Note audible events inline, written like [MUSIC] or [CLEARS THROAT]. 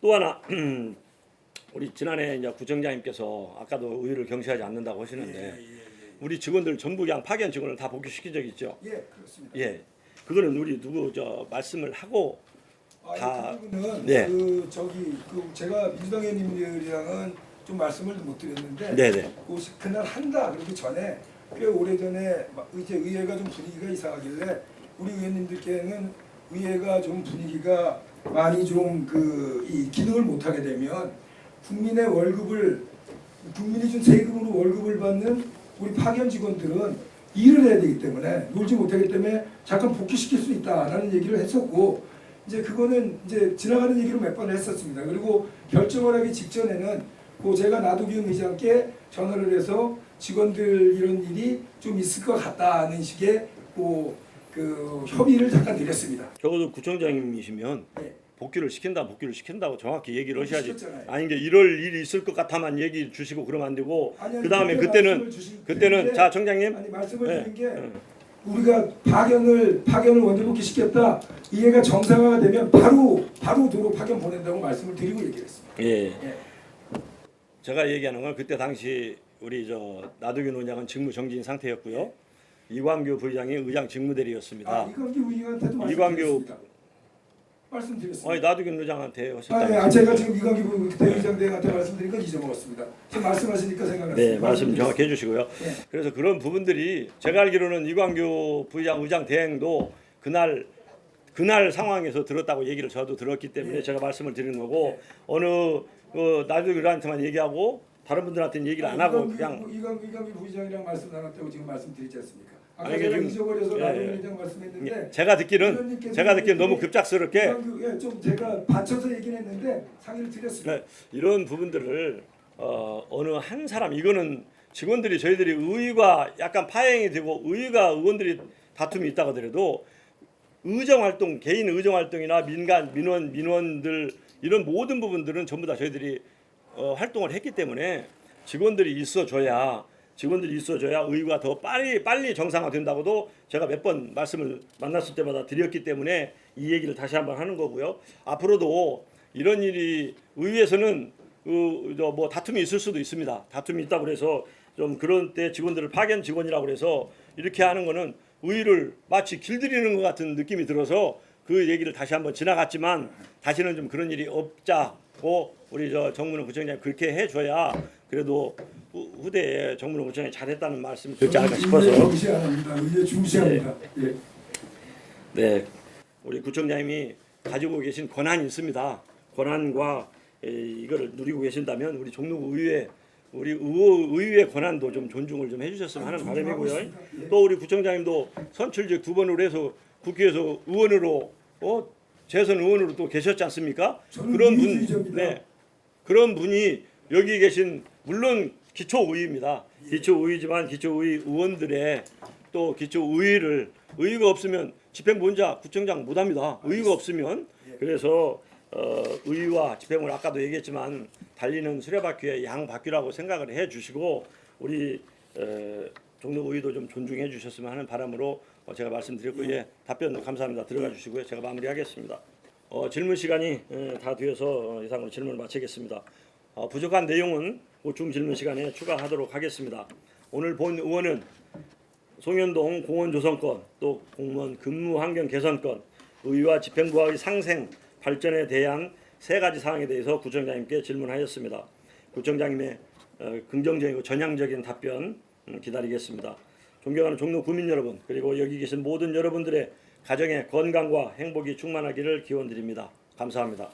또 하나 [CLEARS THROAT] 우리 지난해 이제 구청장님께서 아까도 의의를 경시하지 않는다고 하시는데 예, 예, 우리 직원들 전부 그냥 파견 직원을 다 복귀시킨 적 있죠. 예. 예, 그렇습니다. 예. 그거는 우리 누구 저 말씀을 하고 아, 다- 그 부분은 네. 그 저기 그 제가 민주당 의원님들이랑은 좀 말씀을 못 드렸는데 네네. 그 시- 그날 한다 그러기 전에 꽤 오래 전에 이제 의회가 좀 분위기가 이상하길래 우리 의원님들께는 의회가 좀 분위기가 많이 좀 그 이 기능을 못 하게 되면 국민의 월급을 국민이 준 세금으로 월급을 받는 우리 파견 직원들은 일을 해야 되기 때문에 놀지 못하기 때문에 잠깐 복귀시킬 수 있다라는 얘기를 했었고 이제 그거는 이제 지나가는 얘기로 몇 번 했었습니다. 그리고 결정을 하기 직전에는 그 제가 나도기훈 의장께 전화를 해서 직원들 이런 일이 좀 있을 것 같다는 식의 그, 그 협의를 잠깐 드렸습니다. 적어도 구청장님이시면 네. 복귀를 시킨다 복귀를 시킨다고 정확히 얘기를 하셔야지 시켰잖아요. 아니 게 이럴 일이 있을 것 같아만 얘기 주시고 그러면 안 되고 아니, 아니, 그 다음에 그때 그때는 말씀을 주신- 그때는 게- 자 청장님 아니 말씀을 네. 드린 게 네. 우리가 파견을 파견을 원대복귀 시켰다 이해가 정상화가 되면 바로 바로 도로 파견 보낸다고 말씀을 드리고 얘기했습니다. 예 예. 제가 얘기하는 건 그때 당시 우리 저 나두균 원장은 직무 정지인 상태였고요 이광규 부의장이 의장 직무대리였습니다. 아 이광규 의원한테도 이광규- 말씀드렸습니다. 말씀드렸습니다. 아니 나두균 의장한테 아, 하셨다. 예, 아, 제가 지금 이광규 대의장 대행한테 말씀드린 건 잊어먹었습니다. 지금 말씀하시니까 생각났습니다. 네 말씀 정확히 해주시고요. 예. 그래서 그런 부분들이 제가 알기로는 이광규 부의장 의장 대행도 그날 그날 상황에서 들었다고 얘기를 저도 들었기 때문에 예. 제가 말씀을 드리는 거고 어느 그 나두균한테만 얘기하고 다른 분들한테는 얘기를 안 하고 이광규, 그냥 이광규, 이광규 부의장이랑 말씀 나눴다고 지금 말씀드리지 않습니까? 아까 아니, 제가 지금- 잊어버려서 예, 나도 예. 말씀했는데 제가 듣기는 의원님께서 제가 듣기는 너무 급작스럽게 이광규 예, 좀 제가 받쳐서 얘기를 했는데 상의를 드렸습니다. 네, 이런 부분들을 어, 어느 한 사람 이거는 직원들이 저희들이 의의가 약간 파행이 되고 의의가 의원들이 다툼이 있다고 하더라도 의정 활동 개인 의정 활동이나 민간 민원 민원들 이런 모든 부분들은 전부 다 저희들이 어, 활동을 했기 때문에 직원들이 있어줘야 직원들이 있어줘야 의의가 더 빨리 빨리 정상화된다고도 제가 몇 번 말씀을 만났을 때마다 드렸기 때문에 이 얘기를 다시 한번 하는 거고요. 앞으로도 이런 일이 의회에서는 그, 저뭐 다툼이 있을 수도 있습니다. 다툼이 있다고 그래서 좀 그런 때 직원들을 파견 직원이라고 그래서 이렇게 하는 거는 의의를 마치 길들이는 것 같은 느낌이 들어서 그 얘기를 다시 한번 지나갔지만 다시는 좀 그런 일이 없자고 우리 저 정문호 구청장이 그렇게 해줘야 그래도 후, 후대에 정문호 구청장이 잘했다는 말씀 듣지 않을까 싶어서 합니다. 의회 중시합니다. 예. 네, 우리 구청장님이 가지고 계신 권한이 있습니다. 권한과 에, 이거를 누리고 계신다면 우리 종로 의회 우리 의회, 권한도 좀 존중을 좀 해주셨으면 하는 존중하고 바람이고요. 예. 또 우리 구청장님도 선출직 두 번으로 해서 국회에서 의원으로 어 재선 의원으로 또 계셨지 않습니까? 그런 분. 네, 그런 분이 여기 계신 물론 기초의입니다. 기초의지만 기초의 의원들의 또 기초의를 의의가 없으면 집행본자 구청장 못합니다. 의의가 없으면 예. 그래서 어, 의와 집행을 아까도 얘기했지만 달리는 수레바퀴의 양바퀴라고 생각을 해주시고 우리 에, 종로 의도 좀 존중해 주셨으면 하는 바람으로 어, 제가 말씀드렸고 예, 답변 감사합니다. 들어가 주시고요. 제가 마무리하겠습니다. 어, 질문 시간이 에, 다 되어서 어, 이상으로 질문을 마치겠습니다. 어, 부족한 내용은 보충 질문 시간에 추가하도록 하겠습니다. 오늘 본 의원은 송현동 공원 조성권, 또 공무원 근무 환경 개선권, 의와 집행부의 상생 발전에 대한 세 가지 사항에 대해서 구청장님께 질문하였습니다. 구청장님의 어, 긍정적이고 전향적인 답변 음, 기다리겠습니다. 존경하는 종로 구민 여러분 그리고 여기 계신 모든 여러분들의 가정의 건강과 행복이 충만하기를 기원드립니다. 감사합니다.